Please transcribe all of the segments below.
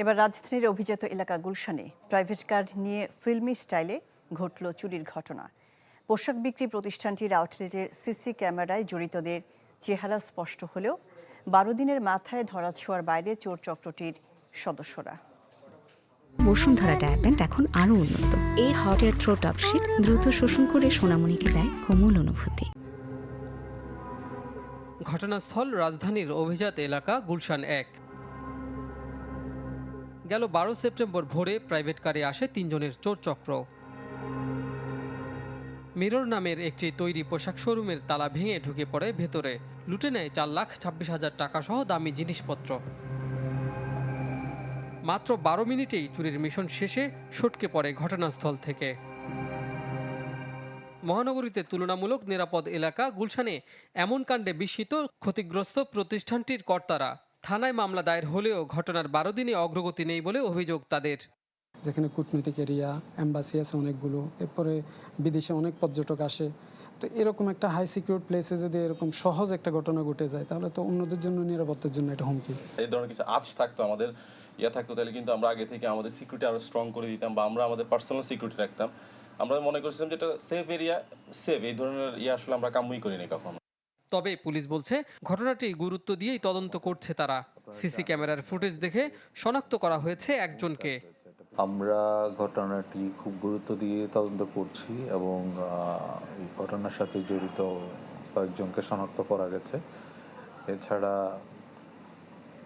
এবার রাজধানীর অভিজাত এলাকা গুলশানে প্রাইভেট কার নিয়ে ফিল্মি স্টাইলে ঘটল চুরির ঘটনা। পোশাক বিক্রি প্রতিষ্ঠানটির আউটলেটের সিসি ক্যামেরায় জড়িতদের চেহারা স্পষ্ট হলেও বারো দিনের মাথায় ধরাছোঁয়ার বাইরে চোর চক্রটির সদস্যরা। বসুন্ধরা ডায়াপেন্ট এখন আরও উন্নত। এই hot air through top sheet দ্রুত শোষণ করে সোনামণিকে দেয় কোমল অনুভূতি। ঘটনাস্থল রাজধানীর অভিজাত এলাকা গুলশান এক। গেল বারো সেপ্টেম্বর ভোরে প্রাইভেট কারে আসে তিনজনের চোর চক্র। মিরর নামের একটি তৈরি পোশাক শোরুমের তালা ভেঙে ঢুকে পড়ে ভেতরে। লুটে নেয় চার লাখ ছাব্বিশ হাজার টাকা সহ দামি জিনিসপত্র। মাত্র বারো মিনিটেই চুরির মিশন শেষে সটকে পড়ে ঘটনাস্থল থেকে। মহানগরীতে তুলনামূলক নিরাপদ এলাকা, গুলশানে এমন কাণ্ডে বিস্মিত, ক্ষতিগ্রস্ত প্রতিষ্ঠানটির কর্তারা। থানায় মামলা দায়ের হলেও ঘটনার বারো দিনে অগ্রগতি নেই বলে অভিযোগ তাদের। যেখানে কূটনৈতিক এরিয়া অ্যাম্বাসি আছে অনেকগুলো এরপরে বিদেশে অনেক পর্যটক আসে। তো এরকম একটা হাই সিকিউর প্লেসে যদি এরকম সহজ একটা ঘটনা ঘটে যায় তাহলে তো অন্যদের জন্য নিরাপত্তার জন্য এটা হুমকি। এই ধরনের কিছু আজ থাকতো আমাদের ইয়ে থাকতো তাহলে কিন্তু আমরা আগে থেকে আমাদের সিকিউরিটি আরও স্ট্রং করে দিতাম বা আমরা আমাদের পার্সোনাল সিকিউরিটি রাখতাম। আমরা মনে করছিলাম যে এটা সেফ এরিয়া সেফ এই ধরনের ইয়ে আসলে আমরা কামই করিনি কখনো। তবে পুলিশ বলছে, ঘটনাটি গুরুত্ব দিয়েই তদন্ত করছে তারা। সিসি ক্যামেরার ফুটেজ দেখে শনাক্ত করা হয়েছে একজনকে। আমরা ঘটনাটি খুব গুরুত্ব দিয়ে তদন্ত করছি এবং এই ঘটনার সাথে জড়িত কয়েকজনকে শনাক্ত করা গেছে। এছাড়া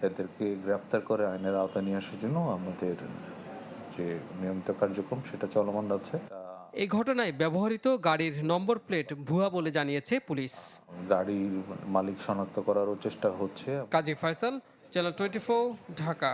এদেরকে গ্রেফতার করে আইনের আওতায় নিয়ে আসার জন্য আমাদের যে নিয়মিত কার্যক্রম, সেটা চলমান আছে। এই ঘটনায় ব্যবহৃত গাড়ির নম্বর প্লেট ভুয়া বলে জানিয়েছে পুলিশ। গাড়ির মালিক শনাক্ত করারও চেষ্টা হচ্ছে। Kazi Faisal channel twenty Dhaka.